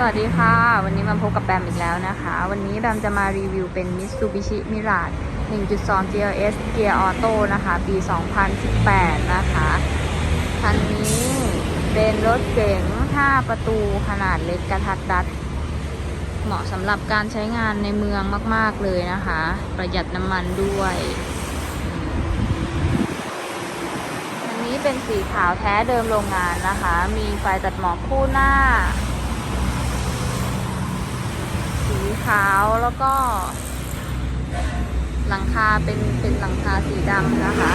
สวัสดีค่ะ วันนี้มาพบกับแบมอีกแล้วนะคะ วันนี้แบมจะมารีวิวเป็น Mitsubishi Mirage 1.2 GLS Gear Auto นะคะ ปี 2018 นะคะคันนี้เป็นรถเก๋ง 5 ประตูขนาดเล็กกระทัดรัด เหมาะสำหรับการใช้งานในเมืองมาก ๆ เลยนะคะ ประหยัดน้ำมันด้วยอันนี้เป็นสีขาวแท้เดิมโรงงานนะคะ มีไฟตัดหมอกคู่หน้า ขาวแล้วก็ หลังคาเป็นเป็นหลังคาสีดำนะคะ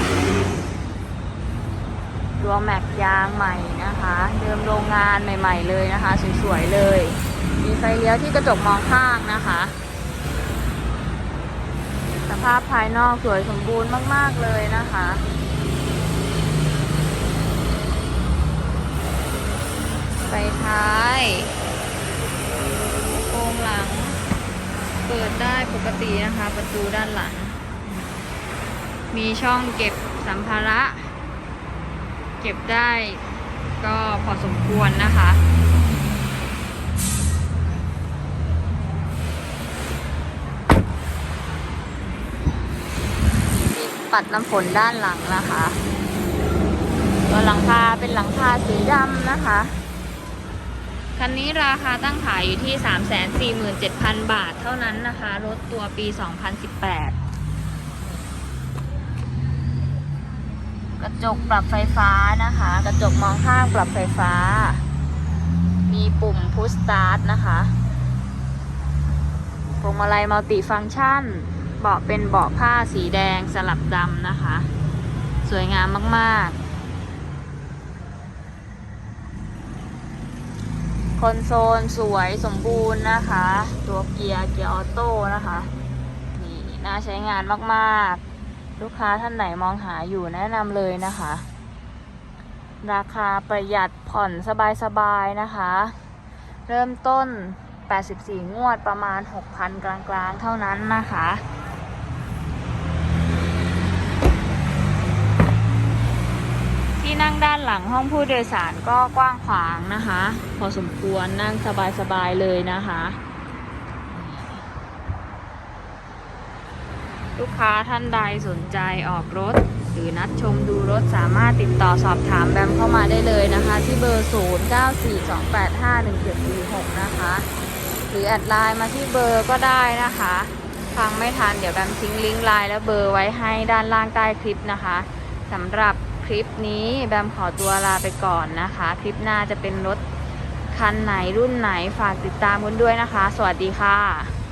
ตัวแม็กยางใหม่นะคะ เดิมโรงงานใหม่ ๆ เลยนะคะ สวยๆเลย มีไฟเลี้ยวที่กระจกมองข้างนะคะ สภาพภายนอกสวยสมบูรณ์มาก ๆ เลยนะคะไฟท้ายโครงหลัง เปิดได้ปกตินะคะ ประตูด้านหลัง มีช่องเก็บสัมภาระ เก็บได้ก็พอสมควรนะคะมีปัดน้ำฝนด้านหลังนะคะตัวหลังคาเป็นหลังคาสีดำนะคะ คันนี้ราคาตั้งขายอยู่ที่ 347,000 บาทเท่านั้นนะคะ รถตัวปี 2018 กระจกปรับไฟฟ้านะคะ กระจกมองข้างปรับไฟฟ้า มีปุ่มพุชสตาร์ทนะคะพวงมาลัยมัลติฟังก์ชัน เบาะเป็นเบาะผ้าสีแดงสลับดำนะคะ สวยงามมากๆ คอนโซลสวยสมบูรณ์นะคะ ตัวเกียร์เกียร์ออโต้นะคะนี่น่าใช้งานมากๆ ลูกค้าท่านไหนมองหาอยู่แนะนำเลยนะคะ ราคาประหยัดผ่อนสบายๆนะคะ เริ่มต้น 84 งวดประมาณ 6,000 กลางๆ เท่านั้นนะคะ ที่นั่งด้านหลังห้องผู้โดยสารก็กว้างขวางนะคะ พอสมควรนั่งสบายๆเลยนะคะ ลูกค้าท่านใดสนใจออกรถ หรือนัดชมดูรถสามารถติดต่อสอบถามแบมเข้ามาได้เลยนะคะ ที่เบอร์ 0942851746 นะคะ หรือแอดไลน์มาที่เบอร์ก็ได้นะคะฟังไม่ทันเดี๋ยวแบมทิ้งลิงก์ไลน์และเบอร์ไว้ให้ด้านล่างใต้คลิปนะคะสำหรับ คลิปนี้แบมขอตัวลาไปก่อนนะคะ คลิปหน้าจะเป็นรถคันไหนรุ่นไหนฝากติดตามกันด้วยนะคะ สวัสดีค่ะ